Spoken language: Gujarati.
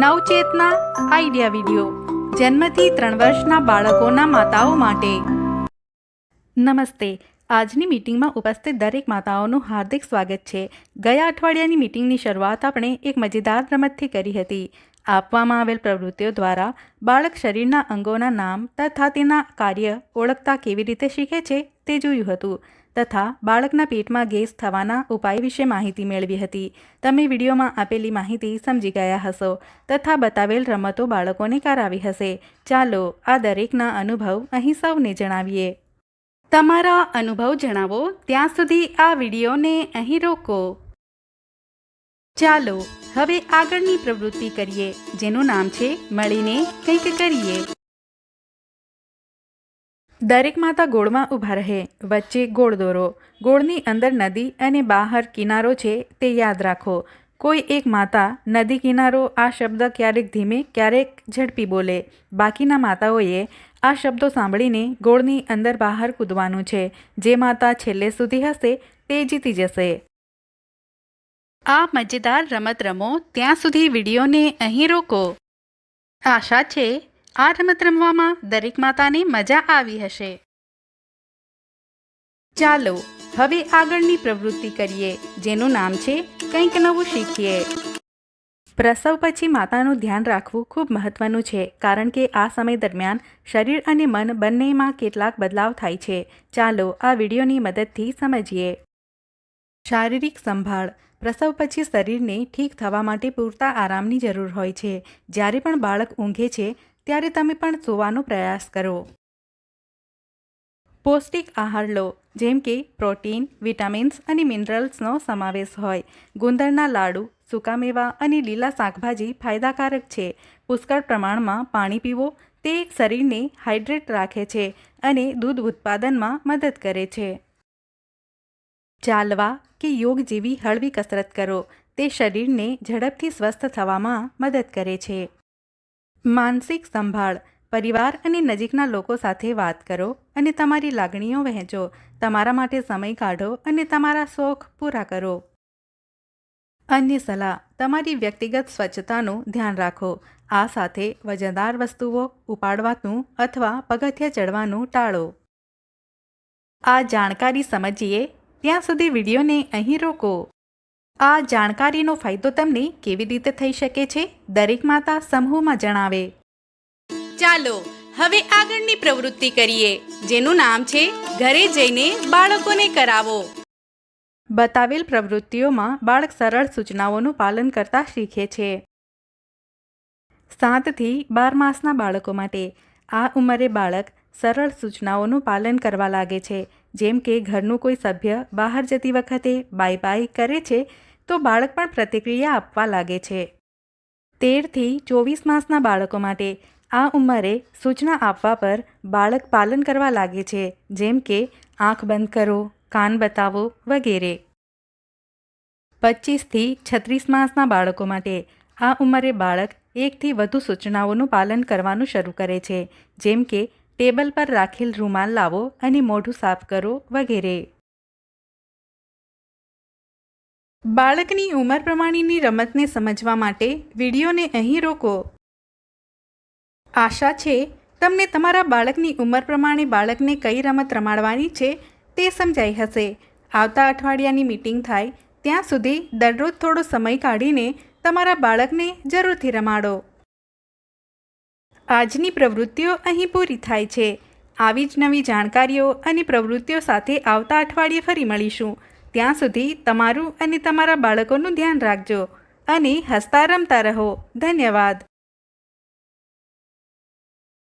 નવચેતના આઈડિયા વિડિયો. જન્મથી ત્રણ વર્ષના બાળકોના માતાઓ માટે. નમસ્તે. આજની મીટિંગમાં ઉપસ્થિત દરેક માતાઓનું હાર્દિક સ્વાગત છે. ગયા અઠવાડિયાની મીટિંગની શરૂઆત આપણે એક મજેદાર રમતથી કરી હતી. આપવામાં આવેલ પ્રવૃત્તિઓ દ્વારા બાળક શરીરના અંગોના નામ તથા તેના કાર્ય ઓળખતા કેવી રીતે શીખે છે તે જોયું હતું. તથા બાળકના પેટમાં ગેસ થવાના ઉપાય વિશે માહિતી મેળવી હતી. તમે વિડીયોમાં આપેલી માહિતી સમજી ગયા હશો તથા બતાવેલ રમતો બાળકોને કરાવી હશે. ચાલો આ દરેકના અનુભવ અહીં સૌને જણાવીએ. તમારા અનુભવ જણાવો. ત્યાં સુધી આ વિડીયોને અહીં રોકો. ચાલો હવે આગળની પ્રવૃત્તિ કરીએ, જેનું નામ છે, મળીને કંઈક કરીએ. દરેક માતા ગોળમાં ઊભા રહે, વચ્ચે ગોળ દોરો. ગોળની અંદર નદી અને બહાર કિનારો છે તે યાદ રાખો. કોઈ એક માતા, નદી કિનારો આ શબ્દ ક્યારેક ધીમે, ક્યારેક ઝડપી બોલે. બાકીના માતાઓએ આ શબ્દો સાંભળીને ગોળની અંદર બહાર કૂદવાનું છે. જે માતા છેલ્લે સુધી હશે, તે જીતી જશે. આ મજેદાર રમત રમો, ત્યાં સુધી વિડીયોને અહીં રોકો. આશા છે આ રમત રમવામાં દરેક માતાને મજા આવી હશે. ચાલો, હવે આગળની પ્રવૃત્તિ કરીએ, જેનું નામ છે કંઈક નવું શીખીએ. પ્રસવ પછી માતાનું ધ્યાન રાખવું ખૂબ મહત્વનું છે, કારણ કે આ સમય દરમિયાન શરીર અને મન બંનેમાં કેટલાક બદલાવ થાય છે. ચાલો, આ વિડીયોની મદદથી સમજીએ. શારીરિક સંભાળ. પ્રસવ પછી શરીરને ઠીક થવા માટે પૂરતા આરામની જરૂર હોય છે. જ્યારે પણ બાળક ઊંઘે છે ત્યારે તમે પણ સૂવાનો પ્રયાસ કરો. પૌષ્ટિક આહાર લો, જેમ કે પ્રોટીન, વિટામિન્સ અને મિનરલ્સનો સમાવેશ હોય. ગુંદરના લાડુ, સૂકા મેવા અને લીલા શાકભાજી ફાયદાકારક છે. પુષ્કળ પ્રમાણમાં પાણી પીવો, તે શરીરને હાઇડ્રેટ રાખે છે અને દૂધ ઉત્પાદનમાં મદદ કરે છે. ચાલવા કે યોગ જેવી હળવી કસરત કરો, તે શરીરને ઝડપથી સ્વસ્થ થવામાં મદદ કરે છે. માનસિક સંભાળ, પરિવાર અને નજીકના લોકો સાથે વાત કરો અને તમારી લાગણીઓ વહેંચો. તમારા માટે સમય કાઢો અને તમારા શોખ પૂરા કરો. અન્ય સલાહ, તમારી વ્યક્તિગત સ્વચ્છતાનું ધ્યાન રાખો. આ સાથે વજનદાર વસ્તુઓ ઉપાડવાનું અથવા પગથિયા ચડવાનું ટાળો. આ જાણકારી સમજીએ. ત્યાં સુધી વિડીયોને અહીં રોકો. આ જાણકારીનો ફાયદો તમને કેવી રીતે થઈ શકે છે દરેક માતા સમૂહમાં જણાવે. ચાલો હવે આગળની પ્રવૃત્તિ કરીએ જેનું નામ છે ઘરે જઈને બાળકોને કરાવો. બતાવેલ પ્રવૃત્તિઓમાં બાળક સરળ સૂચનાઓનું પાલન કરતા શીખે છે. સાતથી બાર માસના બાળકો માટે આ ઉંમરે બાળક સરળ સૂચનાઓનું પાલન કરવા લાગે છે જેમ કે ઘરનું કોઈ સભ્ય બહાર જતી વખતે બાય બાય કરે છે તો બાળક પણ પ્રતિક્રિયા આપવા લાગે છે. તેરથી ચોવીસ માસના બાળકો માટે આ ઉંમરે સૂચના આપવા પર બાળક પાલન કરવા લાગે છે, જેમ કે આંખ બંધ કરો, કાન બતાવો વગેરે. પચીસથી છત્રીસ માસના બાળકો માટે આ ઉંમરે બાળક એકથી વધુ સૂચનાઓનું પાલન કરવાનું શરૂ કરે છે, જેમ કે ટેબલ પર રાખેલ રૂમાલ લાવો અને મોઢું સાફ કરો વગેરે. બાળકની ઉંમર પ્રમાણેની રમતને સમજવા માટે વિડીયોને અહીં રોકો. આશા છે, તમને તમારા બાળકની ઉંમર પ્રમાણે બાળકને કઈ રમત રમાડવાની છે તે સમજાઈ હશે. આવતા અઠવાડિયાની મીટિંગ થાય, ત્યાં સુધી દરરોજ થોડો સમય કાઢીને તમારા બાળકને જરૂરથી રમાડો. આજની પ્રવૃત્તિઓ અહીં પૂરી થાય છે. આવી જ નવી જાણકારીઓ અને પ્રવૃત્તિઓ સાથે આવતા અઠવાડિયે ફરી મળીશું. ત્યાં સુધી તમારું અને તમારા બાળકોનું ધ્યાન રાખજો અને હસતા રમતા રહો. ધન્યવાદ.